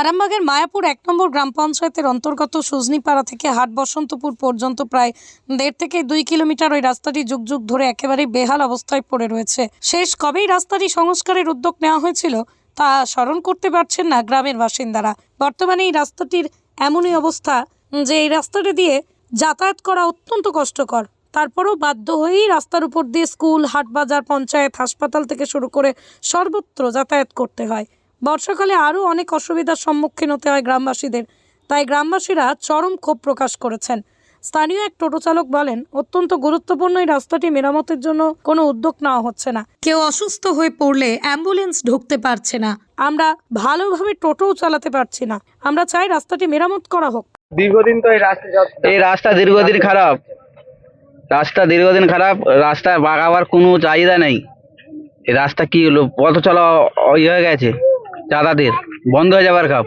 আরামবাগের মায়াপুর এক নম্বর গ্রাম পঞ্চায়েতের অন্তর্গত সুজনিপাড়া থেকে হাট বসন্তপুর পর্যন্ত প্রায় দেড় থেকে দুই কিলোমিটার ওই রাস্তাটি যুগ যুগ ধরে একেবারে বেহাল অবস্থায় পড়ে রয়েছে। শেষ কবেই রাস্তাটি সংস্কারের উদ্যোগ নেওয়া হয়েছিল, তা স্মরণ করতে পারছেন না গ্রামের বাসিন্দারা। বর্তমানে এই রাস্তাটির এমনই অবস্থা যে এই রাস্তাটি দিয়ে যাতায়াত করা অত্যন্ত কষ্টকর। তারপরেও বাধ্য হয়েই রাস্তার উপর দিয়ে স্কুল হাট বাজার পঞ্চায়েত, হাসপাতাল থেকে শুরু করে সর্বত্র যাতায়াত করতে হয়। বর্ষাকালে আরও অনেক অসুবিধার সম্মুখীন হতে হয় গ্রামবাসীদের তাই গ্রামবাসীরা চরম ক্ষোভ প্রকাশ করেছেন। স্থানীয় এক টোটো চালক বলেন অত্যন্ত গুরুত্বপূর্ণ এই রাস্তাটি মেরামতের জন্য কোনো উদ্যোগ নেওয়া হচ্ছে না। কেউ অসুস্থ হয়ে পড়লে অ্যাম্বুলেন্স ঢুকতে পারছে না। আমরা ভালোভাবে টোটোও চালাতে পারছি না। আমরা চাই রাস্তাটি মেরামত করা হোক। দীর্ঘদিন তো এই রাস্তা এই রাস্তা দীর্ঘদিন খারাপ। রাস্তা দীর্ঘদিন খারাপ রাস্তায় বাগাবার কোনো চাহিদা নেই। এই রাস্তা কি হলো? পথ চলা ওই হয়ে গেছে। চাঁদাদের বন্ধ হয়ে যাবার খাপ।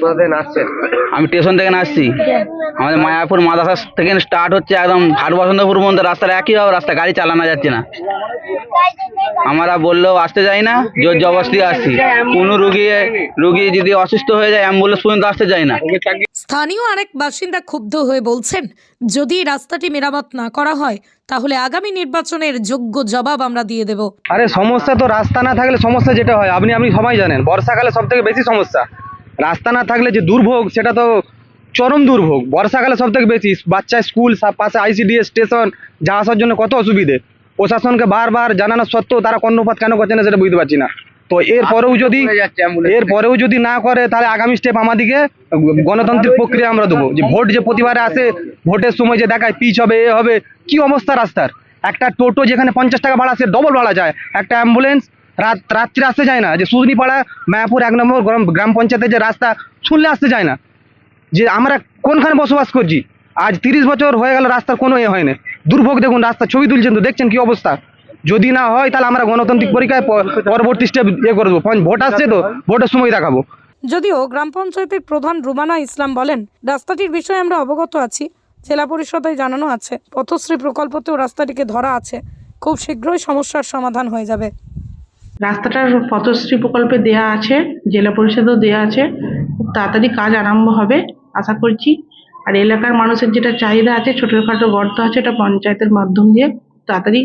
কোথা থেকে আসছেন? আমি স্টেশন থেকে আসছি আমাদের মায়াপুর মাদাসা থেকে স্টার্ট হচ্ছে একদম হাট বসন্তপুর পর্যন্ত। রাস্তার একই ভাবে রাস্তা গাড়ি চালানো যাচ্ছে না। আমরা বললেও আসতে যাই না জোর জবরদস্তি আসছি। কোনো রুগী রুগী যদি অসুস্থ হয়ে যায় অ্যাম্বুলেন্স পর্যন্ত আসতে যায় না। স্থানীয় আরেক বাসিন্দা ক্ষুব্ধ হয়ে বলছেন যদি রাস্তাটি মেরামত না করা হয় তাহলে আগামী নির্বাচনের যোগ্য জবাব আমরা দিয়ে দেব। আরে সমস্যা তো রাস্তা না থাকলে সমস্যা যেটা হয় আপনি আপনি সবাই জানেন বর্ষাকালে সব থেকে বেশি সমস্যা। রাস্তা না থাকলে যে দুর্ভোগ সেটা তো চরম দুর্ভোগ। বর্ষাকালে সব থেকে বেশি বাচ্চা স্কুল পাশে আইসিডিএস স্টেশন যা আসার জন্য কত অসুবিধে। প্রশাসনকে বারবার জানানো সত্ত্বেও তারা কর্ণপাত কেন করছে না সেটা বুঝতে পারছি না। তো এর পরেও যদি এর পরেও যদি না করে তাহলে আগামী স্টেপ আমাদেরকে গণতান্ত্রিক প্রক্রিয়া আমরা দেবো। যে ভোট যে প্রতিবারে আসে ভোটের সময় যে দেখায় পিচ হবে এ হবে কি অবস্থা রাস্তার? একটা টোটো যেখানে পঞ্চাশ টাকা ভাড়া সে ডবল ভাড়া যায়। একটা অ্যাম্বুলেন্স রাত রাত্রে আসতে যায় না। যে সুজনিপাড়া, মায়াপুর এক নম্বর গ্রাম গ্রাম পঞ্চায়েতের যে রাস্তা শুনলে আসতে যায় না। যে আমরা কোনখানে বসবাস করছি? আজ তিরিশ বছর হয়ে গেল রাস্তার কোনো এ হয় না দুর্ভোগ দেখুন রাস্তা ছবি তুলছেন তো, দেখছেন কি অবস্থা? যদি না হয়, তাহলে আমরা গণতান্ত্রিক পরীক্ষায় পরবর্তী স্টেপ ইয়ে করে দেবো ভোট আসছে তো, ভোটের সময় দেখাবো। যদিও গ্রাম পঞ্চায়েতের প্রধান রুমানা ইসলাম বলেন, রাস্তাটির বিষয়ে আমরা অবগত আছি। জেলা পরিষদে জানানো আছে, পথশ্রী প্রকল্পতেও রাস্তাটিকে ধরা আছে। খুব শীঘ্রই সমস্যার সমাধান হয়ে যাবে। রাস্তাটার পথশ্রী প্রকল্পে দেয়া আছে, জেলা পরিষদেও দেয়া আছে। খুব তাড়াতাড়ি কাজ আরম্ভ হবে, আশা করছি। আর এলাকার মানুষের যেটা চাহিদা আছে, ছোটোখাটো গর্ত আছে, এটা পঞ্চায়েতের মাধ্যম দিয়ে তাড়াতাড়ি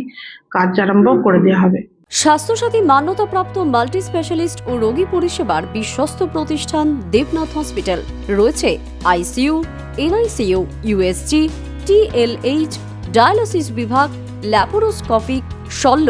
কাজ আরম্ভ করে দেওয়া হবে। স্বাস্থ্যসাথী মান্যতাপ্রাপ্ত মাল্টি স্পেশালিস্ট ও রোগী পরিষেবার বিশ্বস্ত প্রতিষ্ঠান দেবনাথ হসপিটাল। রয়েছে ICU, NICU USG TLH dialysis বিভাগ, ল্যাপারোস্কোপিক, শল্য।